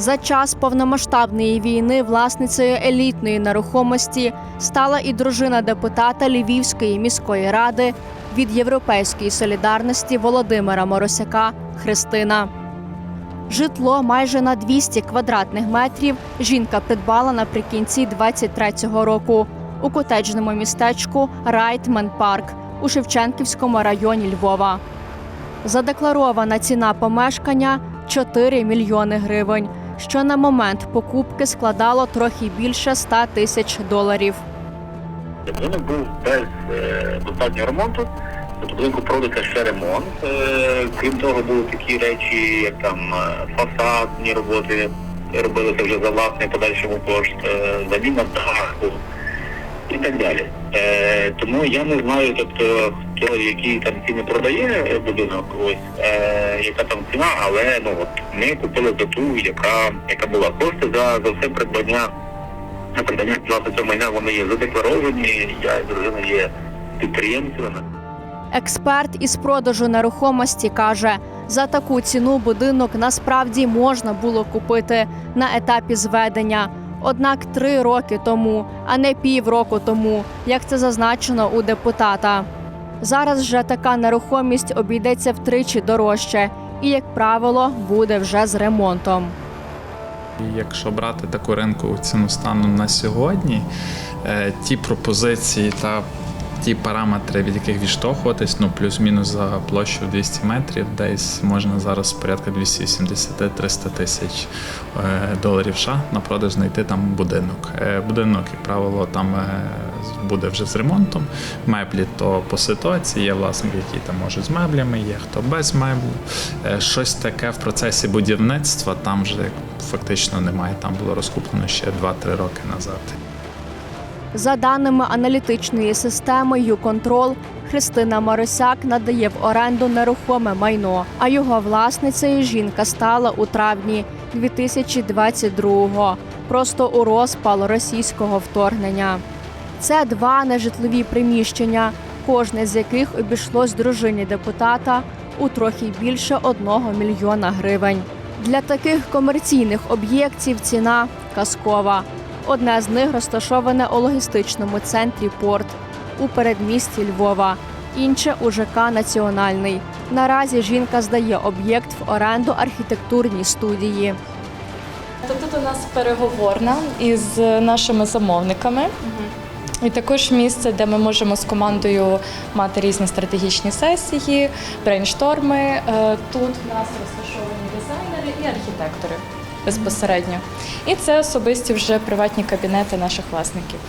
За час повномасштабної війни власницею елітної нерухомості стала і дружина депутата Львівської міської ради від Європейської солідарності Володимира Моросяка Христина. Житло майже на 200 квадратних метрів жінка придбала наприкінці 23-го року у котеджному містечку Райтмен Парк у Шевченківському районі Львова. Задекларована ціна помешкання 4 мільйони гривень, що на момент покупки складало трохи більше 100 тисяч доларів. Будинок був без е, достатнього ремонту. Тобто будинку проводиться ще ремонт. Е, крім того, були такі речі, як там е, фасадні роботи, робилися вже за власний подальшому кошт, заміна даху і так далі. Тому я не знаю, тобто, хто який там ціни продає е, будинок, ось е, яка там ціна, але ну от ми купили за ту, яка, яка була. Кошти за, за все придбання на придбання власне цього майна вони є задекларовані. Я і дружина є підприємцями. Експерт із продажу нерухомості каже, за таку ціну будинок насправді можна було купити на етапі зведення. Однак три роки тому, а не півроку тому, як це зазначено у депутата. Зараз же така нерухомість обійдеться втричі дорожче і, як правило, буде вже з ремонтом. Якщо брати таку ринкову ціну стану на сьогодні, е, ті пропозиції та ті параметри, від яких відштовхуватись, ну плюс-мінус за площу 200 метрів, десь можна зараз порядка 280-300 тисяч е, доларів США на продаж знайти там будинок. Е, Будинок, як правило, там е, буде вже з ремонтом. Меблі то по ситуації є власники, які там можуть з меблями, є хто без меблів. Щось таке в процесі будівництва там вже фактично немає. Там було розкуплено ще 2-3 роки назад. За даними аналітичної системи «Юконтрол», Христина Маросяк надає в оренду нерухоме майно, а його власницею жінка стала у травні 2022-го, просто у розпал російського вторгнення. Це два нежитлові приміщення, кожне з яких обійшлось дружині депутата у трохи більше одного мільйона гривень. Для таких комерційних об'єктів ціна казкова. Одне з них розташоване у логістичному центрі Порт у передмісті Львова, інше у ЖК Національний. Наразі жінка здає об'єкт в оренду архітектурній студії. Тут у нас переговорна із нашими замовниками. І також місце, де ми можемо з командою мати різні стратегічні сесії, брейншторми. Е, Тут в нас розташовані дизайнери і архітектори безпосередньо. І це особисті вже приватні кабінети наших власників.